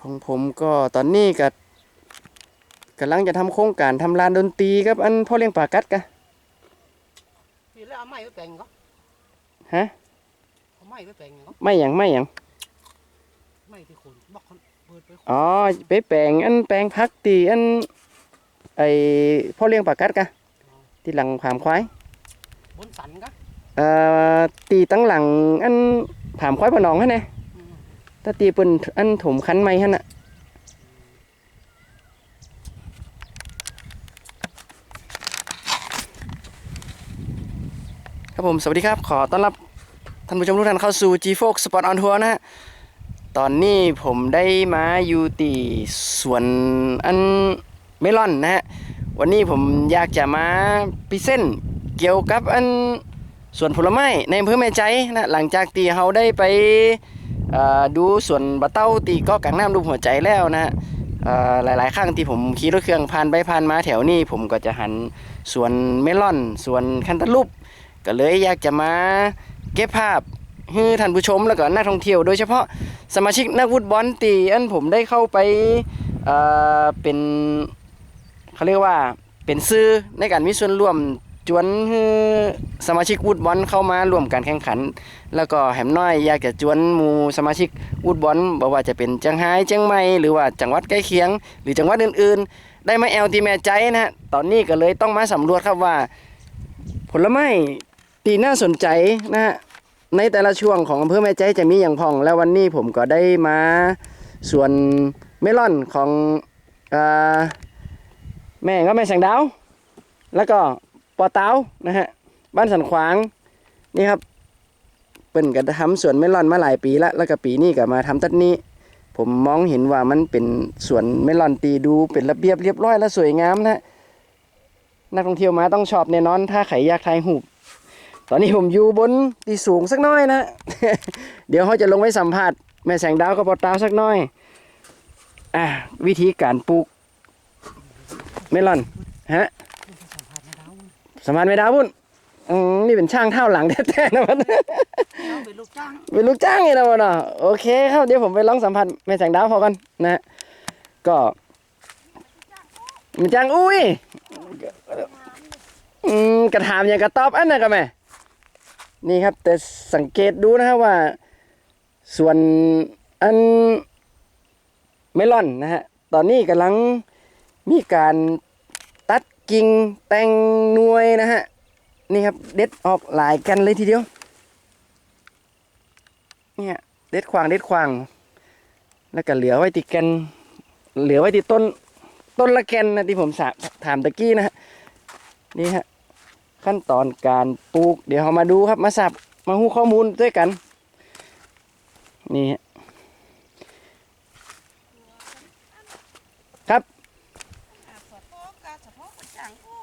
ของผมก็ตอนนี้ก็กำลังจะทำโครงการทำลานดนตรีกับอันพ่อเลี้ยงปลากัดกะที่แล้วเอาไม้ไปแปลงก็ฮะเอาไม้ไปแปลงอย่างก็ไม่หยังไม่หยังไม้ที่คนบอกคนเปิดไปคนอ๋อไปแปลงอันแปลงพักตีอันไอพ่อเลี้ยงปลากัดกะที่หลังผามควายบนสันก็เอ่อตีตั้งหลังอัน ผามควายปะหนองฮะเนี่ยอืมถ้าตีเป็นอันถมคันไม้ฮะน่ะครับผมสวัสดีครับ ขอต้อนรับท่านผู้ชมทุกท่านเข้าสู่ G Fox Spot on Tour นะฮะ ตอนนี้ผมได้มาอยู่ตีสวนอันเมลอนนะฮะ วันนี้ผมอยากจะมาพิเศษเกี่ยวกับอัน สวนผลไม้ในอำเภอแม่ใจนะหลังจากตีเราได้ไปดูสวนบะเต้าตีก็กลางน้ำรูปหัวใจแล้วนะฮะหลายๆครั้งที่ผมขี่รถเครื่องผ่านไปผ่านมาแถวนี้ ผมก็จะหันสวนเมลอนสวนคันตาลูปก็เลยอยากจะมาเก็บภาพให้ท่านผู้ชมแล้วก็นักท่องเที่ยว โดยเฉพาะสมาชิกนักฟุตบอลตีอันผมได้เข้าไปเเป็นเขาเรียกว่าเป็นซื้อในการมีส่วนร่วม จวนสมาชิกฟุตบอลเข้ามาร่วมการแข่งขัน แล้วก็แหมน้อยอยากจะจวนหมู่สมาชิกฟุตบอลบอกว่าจะเป็นจังไห้เจียงใหม่หรือว่าจังหวัดใกล้เคียง หรือจังหวัดอื่นๆ ได้มาแอลตีแม่ใจนะฮะตอนนี้ก็เลยต้องมาสำรวจครับว่า ผลไม้ตีน่าสนใจนะฮะในแต่ละช่วงของอำเภอแม่ใจจะมีอย่างพอง แล้ววันนี้ผมก็ได้มาส่วนเมลอนของอแม่ก็แม่แสงดาว แล้วก็ อเต้านะฮะบ้านสันขวางนี่ครับเปิ้นก็ทำสวนเมลอนมาหลายปีแล้วแล้วก็ปีนี้ก็มาทำตัดนี้ ผมมองเห็นว่ามันเป็นสวนเมลอนตีดูเป็นระเบียบเรียบร้อยและสวยงามนะนักท่องเที่ยวมาต้องชอบแน่นอน ถ้าใครอยากถ่ายรูปตอนนี้ผมอยู่บนที่สูงสักน้อยนะ เดี๋ยวเขาจะลงไปสัมผัสแม่แสงดาวกับปอตาวสักน้อยอะวิธีการปลูกเมลอนฮะ สัมผัสในดาว สมานไม่ดาวบุญอืมนี่เป็นช่างเท่าหลังแท้ๆนะมันเราเป็นลูกจ้างเป็นลูกจ้างไงนะมันอะโอเคครับเดี๋ยวผมไปลองสัมผัสแม่แสงดาวพอกันนะฮะก็มันจ้างอุ้ยอืมกระถามอย่างกระตอบอันน่ะก็แม่นี่ครับ แต่สังเกตดูนะครับว่า ส่วนอันเมลอนนะฮะตอนนี้กำลังมีการตัด กิ่งแตงนวยนะฮะ นี่ครับเด็ดออกหลายกันเลยทีเดียว เนี่ยเด็ดขวางเด็ดขวาง แล้วก็เหลือไว้ติดกัน เหลือไว้ติดต้นต้นละแกนนะที่ผมสาถามตะกี้นะฮะนี่ฮะขั้นตอนการปลูก เดี๋ยวเรามาดูครับมาสับมาหูข้อมูลด้วยกัน นี่ฮะครับ เฉพาะกาเฉพาะกระจ่างกู้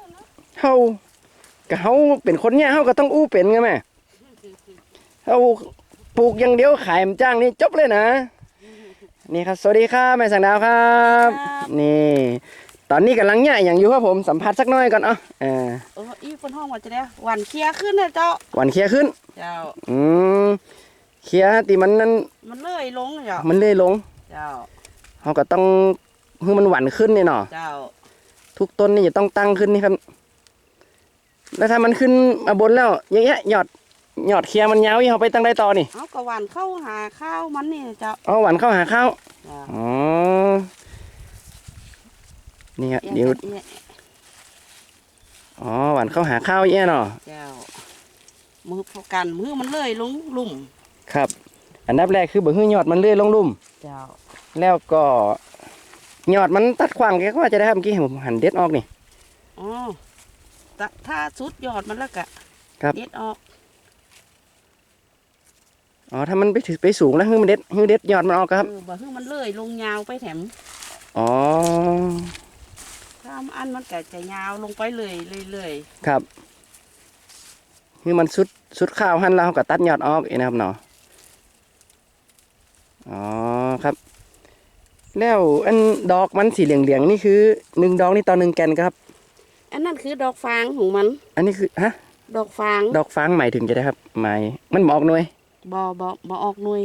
เนาะเฮาก็เฮาเป็นคนเนี่ยเฮาก็ต้องอู้เป็นไงแม่เฮาปลูกอย่างเดียวขายมันจ้างนี่จบเลยนะ นี่ครับ สวัสดีครับแม่สังดาวครับ นี่ ตอนนี้กำลังเนี่ยอย่างอยู่ครับผมสัมผัสสักหน้อยก่อนเอะเออเอออีคนห้องว่าจะได้หวันเคลียร์ขึ้นนะเจ้าหวานเคลียร์ขึ้น เจ้า อืมเคลียร์ตีมันนั้นมันเลื่อยลงเจ้ามันเลื่อยลง เจ้าเขาก็ต้องให้มันหวานขึ้นนี่เนาะเจ้า ทุกต้นนี่จะต้องตั้งขึ้นนี่ครับ แล้วถ้ามันขึ้นมาบนแล้วอย่างเงี้ยหยอดหยอดเคลียร์มันยาวยี่เขาไปตั้งได้ต่อนี่เอากระหวันเข้าหาข้าวมันนี่เจ้าเอาหวานเข้าหาข้าวเจ้าอ๋อนี่ครับเอียงเดี๋ยวเอียงอ๋อหวานเข้าหาข้าวเอี้ยเนาะเจ้ามือพอกันมือมันเลื่อยลงลุ่มครับ อันดับแรกคือเบิ่งให้ยอดมันเลื่อยลงลุ่มเจ้าแล้วก็ยอดมันตัดขวางแกก็ว่าจะได้ครับเมื่อกี้ผมหันเด็ดออกนี่อ๋อ ถ้าถ้าสุดยอดมันแล้วกะครับ เด็ดออก อ๋อ ถ้ามันไปถือไปสูงแล้วให้มันเด็ดให้เด็ดยอดมันออกครับ เออบ่ให้มันเลื่อยลงยาวไปแถม อ๋อ ถ้าอันมันก็จะยาวลงไปเลยเรื่อยครับคือมันสุดสุดข้าวหันแล้วเราก็ตัดยอดออกเองนะครับเนาะ อ๋อครับ แล้วอันดอกมันสีเหลืองๆนี่คือหนึ่งดอกนี่ต่อหนึ่งแกนครับๆ อันนั้นคือดอกฟางของมัน อันนี้คือฮะ ดอกฟาง ดอกฟางหมายถึงจะได้ครับหมายมันหมออกหน่วยบอบอบอออกหน่วย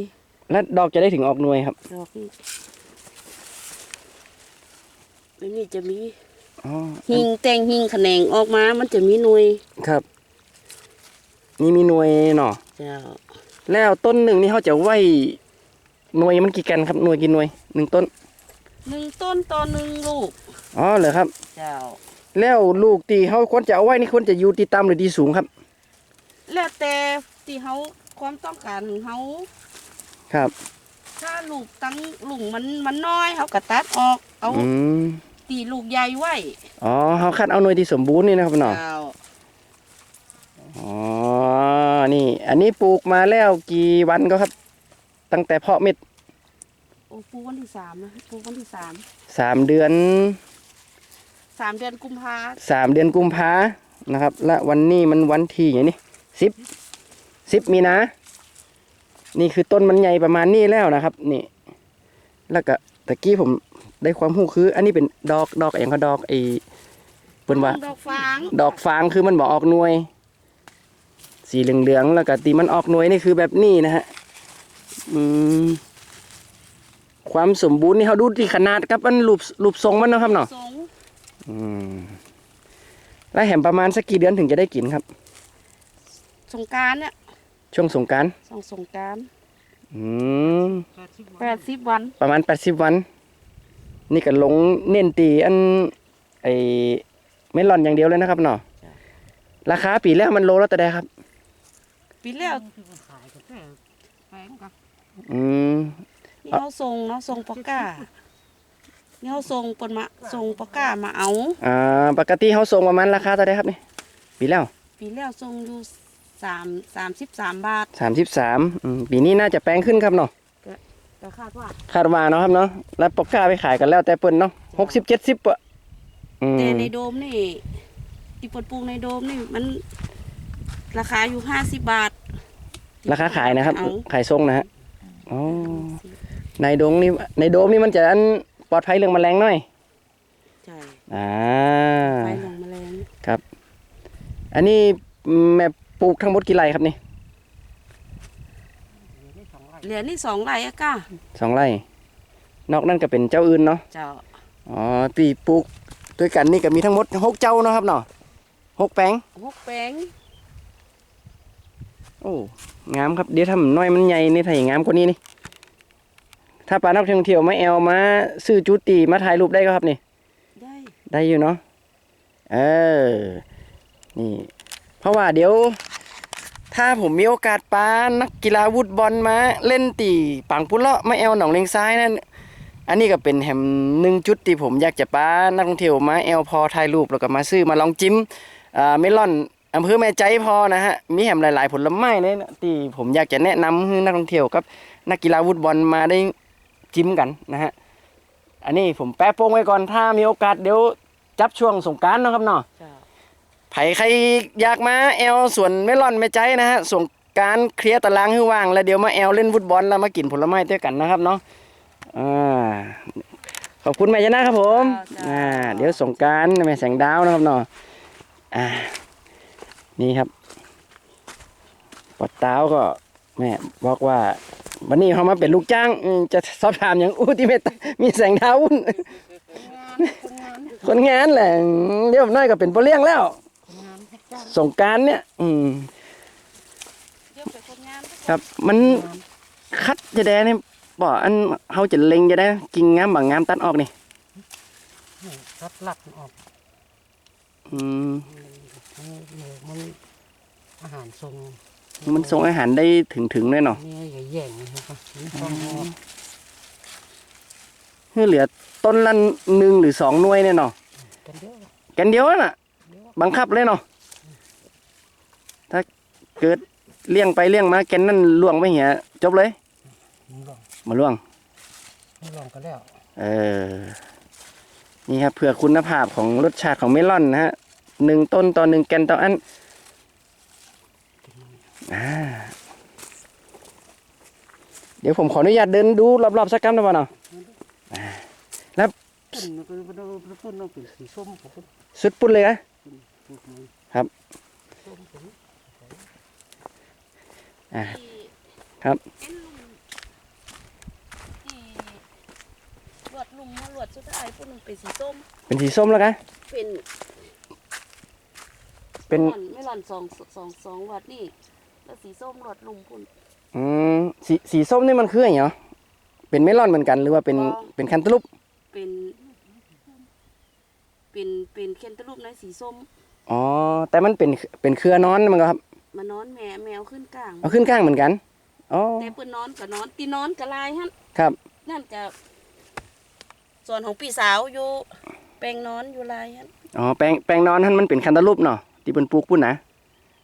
แล้วดอกจะได้ถึงออกหน่วยครับ ดอกนี่แล้วนี่จะมีอ๋อหิงแต่งหิงแขนงออกมา มันจะมีหน่วย ครับ นี่มีหน่วยเนาะเจ้า แล้วต้นหนึ่งนี่เขาจะไว้หน่วยมันกี่กันครับหน่วยกี่หน่วยหนึ่งต้นหนึ่งต้นต่อหนึ่งลูก อ๋อเหรอครับ เจ้า แล้วลูกตีเขาควรจะเอาไว้นี่ควรจะอยู่ตีต่ำหรือตีสูงครับ แล้วแต่ที่เขาความต้องการของเขาครับ ถ้าลูกตั้งลุงมันมันน้อยเขาก็ตัดออก เอาอืมตีลูกใหญ่ไว้อ๋อเขาคัดเอาหน่วยที่สมบูรณ์นี่นะครับเนาะเจ้าอ๋อนี่ อันนี้ปลูกมาแล้วกี่วันก็ครับ ตั้งแต่เพาะเม็ดโอ้ปลูกวันที่สามนะปลูกวันที่สามสามเดือน สามเดือนกุมภาสามเดือนกุมภานะครับ และวันนี้มันวันที่อย่างนี้สิบสิบมีนานี่คือต้นมันใหญ่ประมาณนี้แล้วนะครับ นี่ แล้วก็ตะกี้ผมได้ความรู้คือ อันนี้เป็นดอกดอกอย่างเขาดอกไอ้เปิ้นว่าดอกฟางดอกฟางคือมันบอกออกหน่วย สีเหลืองๆแล้วก็ตีมันออกหน่วยนี่คือแบบนี้นะฮะอืมความสมบูรณ์นี่เขาดูที่ขนาดกับมันรูปรูปทรงมันเนาะครับเนาะสง อืมแล้วแหมประมาณสักกี่เดือนถึงจะได้กินครับ สงกรารเนี่ยช่วงสงกรารสองสงกรารอืมแปดสิบวันประมาณ80วัน นี่ก็ลงเน้นตีอัน ไอเมลอนอย่างเดียวเลยนะครับเนาะราคาปีแล้วมันโลละแต่ใดครับ ปีแล้ว อืมนี่เขาส่งเนาะส่งปอกก้า นี่เขาส่งปนมาส่งปอกก้ามาเอาอ่าปกติเขาส่งประมาณราคาเท่าไดครับนี่ปีแล้ว ปีแล้วส่งอยู่สามสามสิบสามบาทสามสิบสามปีนี้น่าจะแปลงขึ้นครับเนาะแต่คาดว่าคาดว่าเนาะครับเนาะแล้วปกกล้าไปขายกันแล้วแต่เปิ้นเนาะหกสิบเจ็ดสิบอะอืมแต่ในโดมนี่ที่ปนปลูกในโดมนี่มันราคาอยู่ห้าสิบบาท ราคาขายนะครับเอาขายส่งนะฮะอ๋อในดงนี่ในโดมนี่มันจะอันป ลอดภัยเรื่องแมลงหน่อยใช่อ่าไฟลงแมลงครับ อันนี้แม่ปลูกทั้งหมดกี่ไร่ครับนี่เหลือนี่สองไร่อะก้าสองไร่นอกนั้นก็เป็นเจ้าอื่นเนาะเจ้าอ๋อปีปลูกด้วยกันนี่ก็มีทั้งหมดหกเจ้าเนาะครับเนาะหกแปลงหกแปลงโอ้งามครับเดี๋ยวทำน้อยมันใหญ่นี่ถ้าอย่างงามกว่านี้นี่ ถ้าปลานักท่องเที่ยวมาแอลมาซื้อจุตีมาถ่ายรูปได้ก็ครับนี่ ได้ ได้อยู่เนาะ เออ นี่ เพราะว่าเดี๋ยว ถ้าผมมีโอกาสปานักกีฬาวุดบอลมาเล่นตีปังปุเลาะมาแอลหนองเลงซ้ายนั่น อันนี้ก็เป็นแหมหนึ่งจุดที่ผมอยากจะปานักท่องเที่ยวมาแอลพอถ่ายรูปแล้วก็มาซื้อมาลองจิ้มอ่าเมลอนอำเภอแม่ใจพอนะฮะ มีแหมหลาย ๆ ผลไม้เลยนะที่ผมอยากจะแนะนำให้นักท่องเที่ยวกับนักกีฬาวุดบอลมาได้ จิ้มกันนะฮะอันนี้ผมแปะโป้งไว้ก่อนถ้ามีโอกาสเดี๋ยวจับช่วงสงกรารนาะครับเนาะเจ้าไผใครอยากมาแอลสวนเมลอนไม่ใจนะฮะสงกรารเคลียร์ตารางให้ว่าง แล้วเดี๋ยวมาแอลเล่นฟุตบอลแล้วมากินผลไม้ด้วยกันนะครับเนาะอ่าขอบคุณแม่ชนะครับผมอ่าเดี๋ยวสงกรารแม่แสงดาวนะครับเนาะอ่านี่ครับปอดเต้าก็แม่บอกว่า วันนี้เขามาเป็นลูกจ้างอืมจะสอบถามอย่างอู้ที่เมตมีแสงดาวอุ่นคนงานแหละเดี๋ยวน้อยก็เป็นปลาเลี้ยงแล้วสงกรารเนี่ย อืม เดี๋ยวไปคนงานครับ มันคัดจะได้เนี่ยบ่อันเขาจะเล็งจะได้กินงามบางงามตัดออกนี่ รัดหลักออกอืม มันอาหารทรงมันส่งอาหารได้ถึงถึงๆเลยเนาะนี่ใหญ่ แย่งนะครับมันต้องออกเพื่อเหลือต้นละหนึ่งหรือสองหน่วยเนี่ยเนาะกันเยอะแกันเดียวน่ะ บังคับเลยเนาะถ้าเกิดเลี้ยงไปเลี้ยงมาแกนนั่นล่วงไปเหี้ยจบเลยมันลองมาล่วงมันลองก็แล้วเออนี่ครับเพื่อคุณภาพของรสชาติของเมลอนนะฮะหนึ่งต้นต่อหนึ่งแกนต่ออันอ่าเดี๋ยวผมขออนุญาตเดินดูรอบๆสักกัมได้ป่ะเนาะต้นมันก็มันต้องต้นต้องเป็นสีส้มผมก็สุดปุ้นเลยนะปลูกมันครับส้มผมอ่าครับเอ็นลุมที่ลวดลุมมาลวดสุดท้ายพวกนึงเป็นสีส้ม เป็นสีส้มแล้วกันเป็นเป็นไม่หล่อนไม่หล่อนสองสองสองวัดนี่แล้วสีส้มลวดลุมพุ่น อืมสีสีส้มนี่มันคืออย่างเหรอเป็นเมลอนเหมือนกัน หรือว่าเป็นอ๋อ เป็นแคนตาลูปเป็น เป็นเป็นเคนตาลูปในสีส้ม อ๋อแต่มันเป็นเป็นเครือนอนมันก็ครับมานอนแม่แมวขึ้นกลางเอาขึ้นข้างเหมือนกันอ๋อแต่เปิ้นนอนกับนอนตีนอนกับลายฮะครับนั่นจะส่วนของพี่สาวอยู่แปลงนอนอยู่ลายฮะอ๋อแปลงแปลงนอนท่านมันเป็นแคนตาลูปเนาะที่เป็นปลูกปุ่นนะ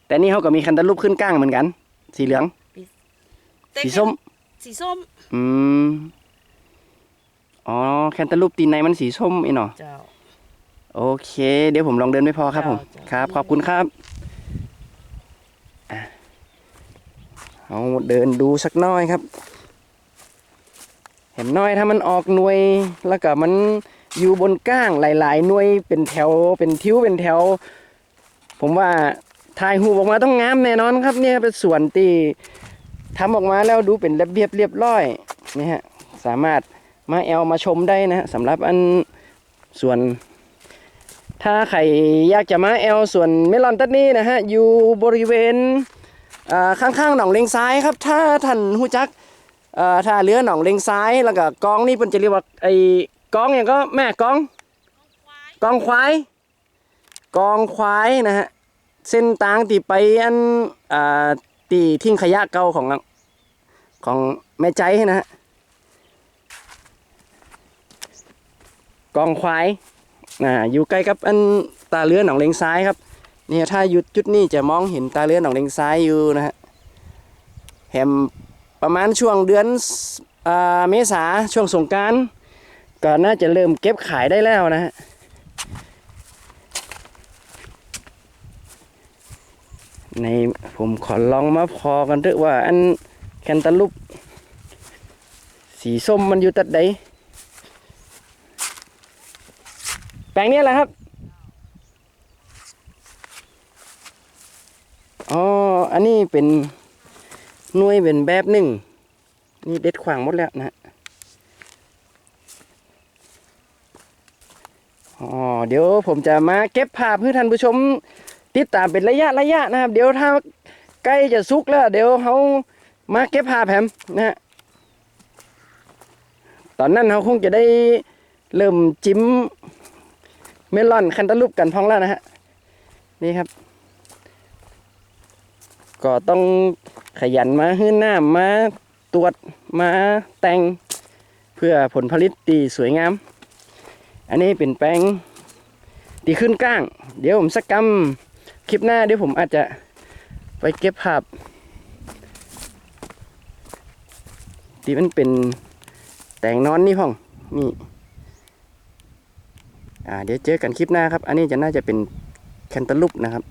แต่นี่เขาก็มีแคนตาลูปขึ้นก้างเหมือนกัน สีเหลืองแต่ สีส้ม สีส้ม อืม อ๋อ แคนตาลูปตีนในมันสีส้มอีเนาะเจ้า โอเค เดี๋ยวผมลองเดินไปพอครับผมจ้าจ้า ครับ ขอบคุณครับอะเอาเดินดูสักหน้อยครับ เห็นน้อยถ้ามันออกหน่วยแล้วก็มันอยู่บนก้างหลาย ๆ หน่วยเป็นแถวเป็นทิวเป็นแถว ผมว่าถ่ายหูปออกมาต้องงามแน่นอนครับเนี่ยเป็นส่วนที่ ทำออกมาแล้วดูเป็นระเบียบเรียบร้อยนี่ฮะสามารถมาแอลมาชมได้นะฮะสำหรับอันส่วน ถ้าใครอยากจะมาแอลส่วนเมลอนตัดนี้นะฮะอยู่บริเวณข้างๆหนองเลงซ้ายครับ ถ้าท่านหูจักถ้าเรือหนองเลงซ้ายแล้วก็กองนี่เป็นจะเรียกว่าไอ้กองอย่างก็แม่กองกองควายกองควายนะฮะเส้นทางที่ไปอันอ่า ที่ทิ้งขยะเก่าของของแม่ใจนะฮะกองควายอ่าอยู่ใกล้กับอันตาเรือหนองเลงซ้ายครับเนี่ยถ้าหยุดจุดนี้จะมองเห็นตาเรือหนองเลงซ้ายอยู่นะฮะแหมประมาณช่วงเดือนอ่าเมษาช่วงสงการก็น่าจะเริ่มเก็บขายได้แล้วนะฮะ ในผมขอลองมาพอกันด้วยว่าอันแคนตาลูปสีส้มมันอยู่ตัดใดแปลงนี้แหละครับอ๋ออันนี้เป็นหน่วยเป็นแบบหนึ่งนี่เด็ดขวางหมดแล้วนะฮะอ๋อเดี๋ยวผมจะมาเก็บภาพให้ท่านผู้ชม ติดตามเป็นระยะระยะนะครับ เดี๋ยวถ้าใกล้จะสุกแล้ว เดี๋ยวเขามาเก็บภาแผมนะฮะตอนนั้นเขาคงจะได้เริ่มจิ้มเมลอนคันตาลูปกันพองแล้วนะฮะนี่ครับ ก็ต้องขยันมาหื้นหน้ามาตรวจมาแต่งเพื่อผลผลิตตีสวยงาม อันนี้เป็นแปลงตีขึ้นก้าง เดี๋ยวผมสักกำ คลิปหน้าเดี๋ยวผมอาจจะไปเก็บภาพที่มันเป็นแต่งนอนนี่พ่องนี่อ่าเดี๋ยวเจอกันคลิปหน้าครับ อันนี้จะน่าจะเป็นแคนตาลูปนะครับ